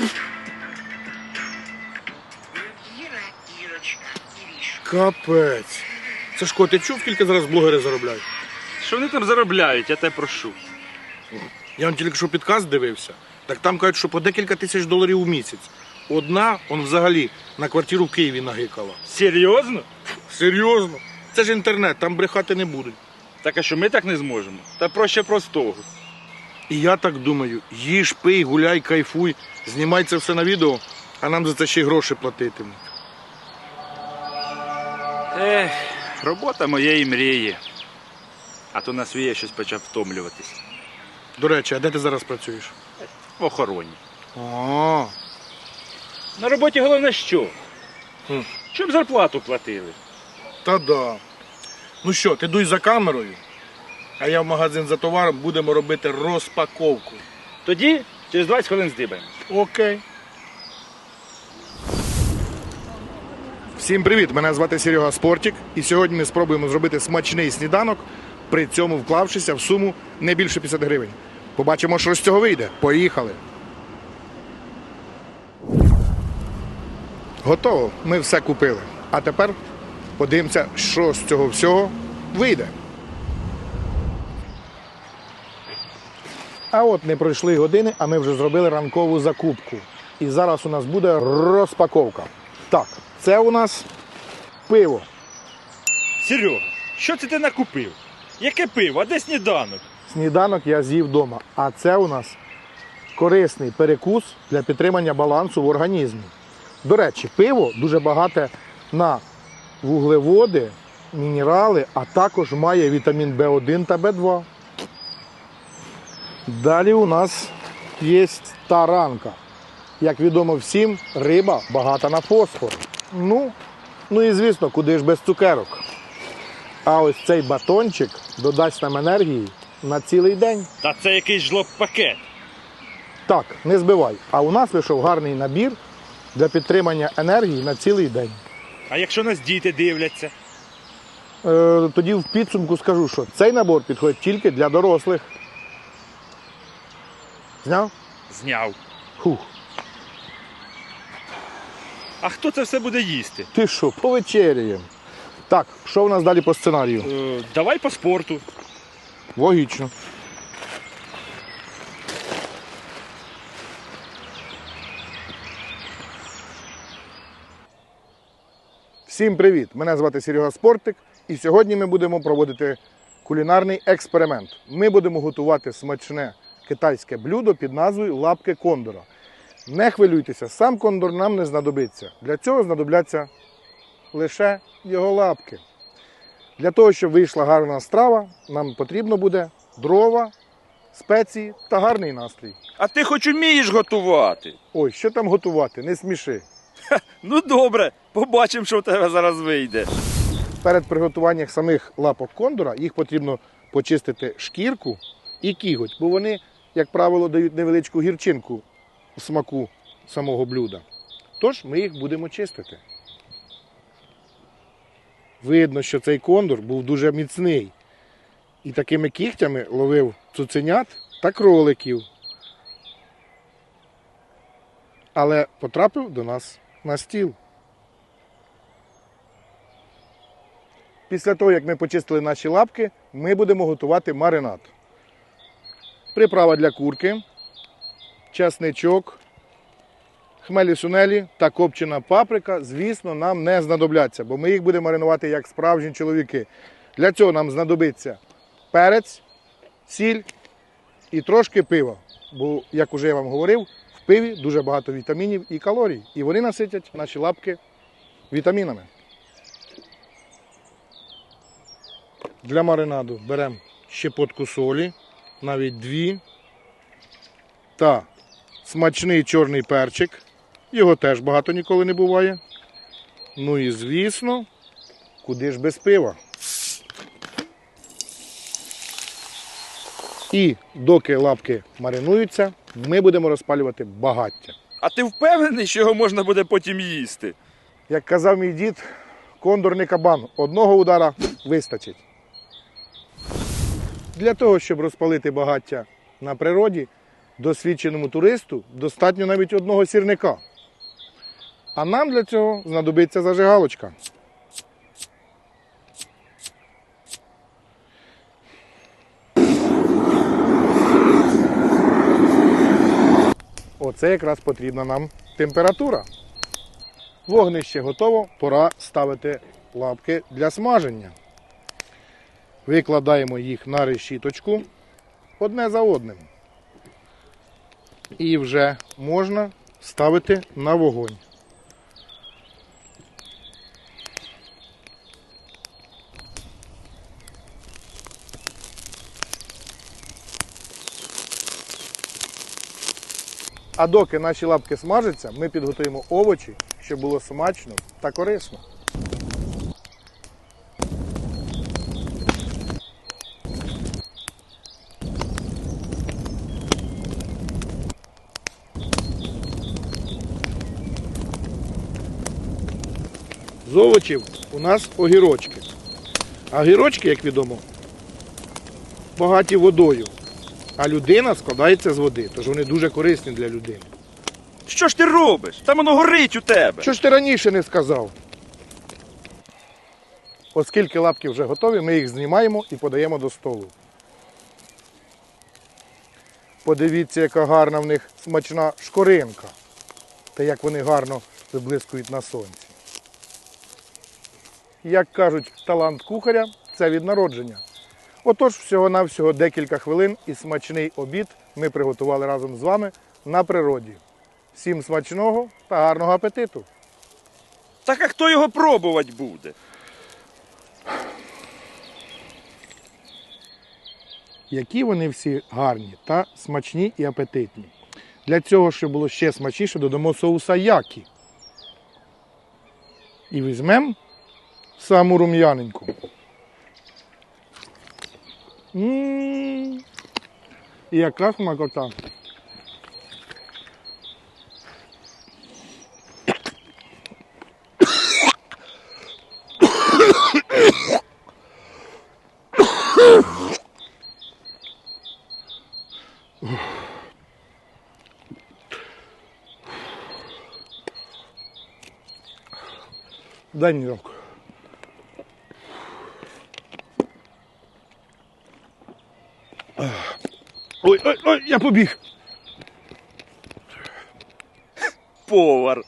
Ірочка. Іра, Ірочка, Ірішка. Капець. Сашко, ти чув, скільки зараз блогери заробляють? Що вони там заробляють, я тебе прошу. Я вам тільки що підказ дивився. Так там кажуть, що по декілька тисяч доларів у місяць. Одна, он взагалі на квартиру в Києві нагикала. Серйозно? Серйозно? Це ж інтернет, там брехати не будуть. Так а що ми так не зможемо? Та проще простого. І я так думаю, їж, пий, гуляй, кайфуй, знімай це все на відео, а нам за це ще й гроші платитимуть. Ех, робота моєї мрії. А то на свій я щось почав втомлюватись. До речі, а де ти зараз працюєш? В охороні. А, На роботі головне що? Хм. Щоб зарплату платили. та да. Ну що, ти дуй за камерою, а я в магазин за товаром будемо робити розпаковку. Тоді через 20 хвилин здибаємо. Окей. Всім привіт! Мене звати Серега Спортік. І сьогодні ми спробуємо зробити смачний сніданок, при цьому вклавшися в суму не більше 50 гривень. Побачимо, що з цього вийде. Поїхали. Готово. Ми все купили. А тепер подивимося, що з цього всього вийде. А от не пройшли години, а ми вже зробили ранкову закупку. І зараз у нас буде розпаковка. Так, це у нас пиво. Серега, що це ти накупив? Яке пиво? А де сніданок? Сніданок я з'їв вдома. А це у нас корисний перекус для підтримання балансу в організмі. До речі, пиво дуже багате на вуглеводи, мінерали, а також має вітамін В1 та В2. Далі у нас є таранка. Як відомо всім, риба багата на фосфор. Ну, ну і звісно, куди ж без цукерок. А ось цей батончик додасть нам енергії на цілий день. Та це якийсь жлоб пакет. Так, не збивай. А у нас вийшов гарний набір для підтримання енергії на цілий день. А якщо нас діти дивляться? Е, тоді в підсумку скажу, що цей набор підходить тільки для дорослих. Зняв? Зняв. Хух. А хто це все буде їсти? Ти що, повечеряємо. Так, що в нас далі по сценарію? Е, давай по спорту. Логічно. Всім привіт! Мене звати Серега Спортик, і сьогодні ми будемо проводити кулінарний експеримент. Ми будемо готувати смачне китайське блюдо під назвою лапки кондора. Не хвилюйтеся, сам кондор нам не знадобиться. Для цього знадобляться лише його лапки. Для того, щоб вийшла гарна страва, нам потрібно буде дрова, спеції та гарний настрій. А ти хоч умієш готувати? Ой, що там готувати? Не сміши. Ну добре, побачимо, що в тебе зараз вийде. Перед приготуванням самих лапок кондора їх потрібно почистити шкірку і кіготь, бо вони, як правило, дають невеличку гірчинку у смаку самого блюда. Тож ми їх будемо чистити. Видно, що цей кондор був дуже міцний і такими кігтями ловив цуценят та кроликів. Але потрапив до нас на стіл. Після того, як ми почистили наші лапки, ми будемо готувати маринад. Приправа для курки, чесничок, хмелі сунелі та копчена паприка, звісно, нам не знадобляться, бо ми їх будемо маринувати як справжні чоловіки. Для цього нам знадобиться перець, сіль і трошки пива. Бо, як уже я вам говорив, в пиві дуже багато вітамінів і калорій. І вони наситять наші лапки вітамінами. Для маринаду беремо щепотку солі, навіть дві. Та смачний чорний перчик. Його теж багато ніколи не буває. Ну і звісно, куди ж без пива. І доки лапки маринуються, ми будемо розпалювати багаття. А ти впевнений, що його можна буде потім їсти? Як казав мій дід, кондор не кабан, одного удара вистачить. Для того, щоб розпалити багаття на природі, Досвідченому туристу достатньо навіть одного сірника. А нам для цього знадобиться зажигалочка. Оце якраз потрібна нам температура. Вогнище готово, пора ставити лапки для смаження. Викладаємо їх на решіточку одне за одним. І вже можна ставити на вогонь. А доки наші лапки смажаться, ми підготуємо овочі, щоб було смачно та корисно. З овочів у нас огірочки. А огірочки, як відомо, багаті водою. А людина складається з води, тож вони дуже корисні для людини. Що ж ти робиш? Там воно горить у тебе. Що ж ти раніше не сказав? Оскільки лапки вже готові, ми їх знімаємо і подаємо до столу. Подивіться, яка гарна в них смачна шкоринка. Та як вони гарно виблискують на сонці. Як кажуть, талант кухаря це від народження. Отож, всього-навсього декілька хвилин і смачний обід ми приготували разом з вами на природі. Всім смачного та гарного апетиту! Так а хто його пробувати буде? які вони всі гарні та смачні і апетитні. Для цього, щоб було ще смачніше, додамо соуса які. І візьмемо саму рум'яненьку. І яка смакота. Дай мені руку. Ой, ой, ой, я побіг. Повар.